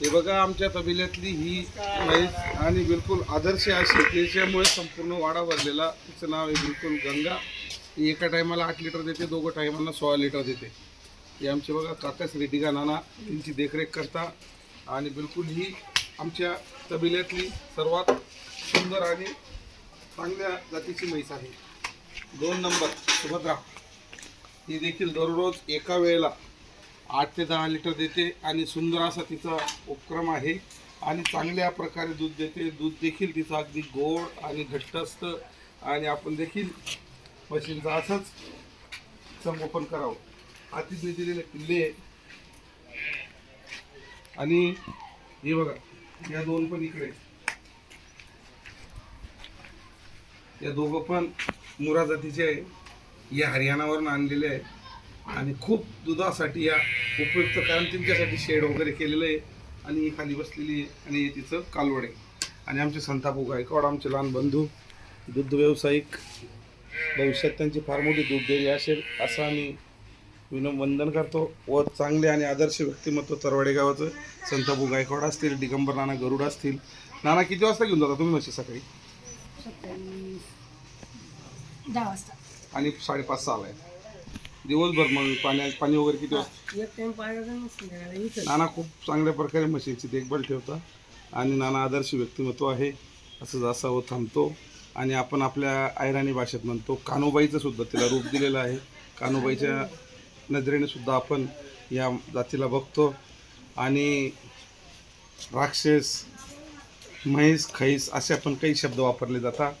हे बघा आमच्या तबिल्यातली ही म्हैस आणि बिलकुल आदर्श अशी त्याच्यामुळे संपूर्ण वाडा भरलेला तिचं नाव आहे बिलकुल गंगा. ही एका टायमाला आठ लिटर देते दोघं टायमाला सोळा लिटर देते. ही आमचे बघा काकास रेड्डिगा नाना त्यांची देखरेख करता आणि बिलकुल ही आमच्या तबिल्यातली सर्वात सुंदर आणि चांगल्या जातीची म्हैस आहे. दोन नंबर सुभद्रा. ही देखील दररोज एका वेळेला आठ ते दहा लिटर देते आणि सुंदर असा तिचा उपक्रम आहे. आणि चांगल्या प्रकारे दूध देते. दूध देखील तिचं अगदी गोड आणि घट्ट असतं. आणि आपण देखील म्हशींचं असंच संगोपन करावं. अतिथी दिलेले किल्ले. आणि हे बघा या दोन पण इकडे. या दोघं पण मुरा जातीचे आहे. या हरियाणावरून आणलेले आहे. आणि खूप दुधासाठी या उपयुक्त कारण त्यांच्यासाठी शेड वगैरे केलेलं आहे. आणि ही खाली बसलेली आहे आणि तिचं कालवड आहे. आणि आमचे संतापू गायकवाड आमचे लहान बंधू दुग्ध व्यावसायिक भविष्यात त्यांची फार मोठी दूध डेअरी असेल असं आम्ही विनम वंदन करतो. व चांगले आणि आदर्श व्यक्तिमत्व तरवाडे गावाचं संतापू गायकवाड असतील दिगंबर नाना गरुड असतील. नाना किती वाजता घेऊन जाता तुम्ही म्हशी सकाळी? दहा वाजता. आणि साडेपाच सहाला आहे. दिवसभर मग पाण्या पाणी वगैरे किती वाजता? एक टाइम पाण्याचा संध्याकाळी इथं नाना खूप चांगल्या प्रकारे म्हशींची देखभाल ठेवता आणि नाना आदर्श व्यक्तिमत्व आहे असंच असावं थांबतो. आणि आपण आपल्या आयराणी भाषेत म्हणतो कानोबाईचं सुद्धा तिला रूप दिलेलं आहे. कानोबाईच्या नजरेने सुद्धा आपण या जातीला बघतो. आणि राक्षस म्हैस खैस असे आपण काही शब्द वापरले जातात.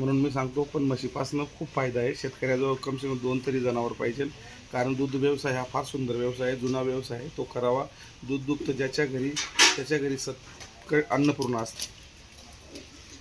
म्हणून मी सांगतो पण म्हशीपासनं खूप फायदा आहे. शेतकऱ्याजवळ कमसे कम दोन तरी जनावर पाहिजे. कारण दूध व्यवसाय हा फार सुंदर व्यवसाय आहे जुना व्यवसाय आहे. तो करावा. दूध दुग्ध ज्याच्या घरी त्याच्या घरी सत क अन्नपूर्ण असते.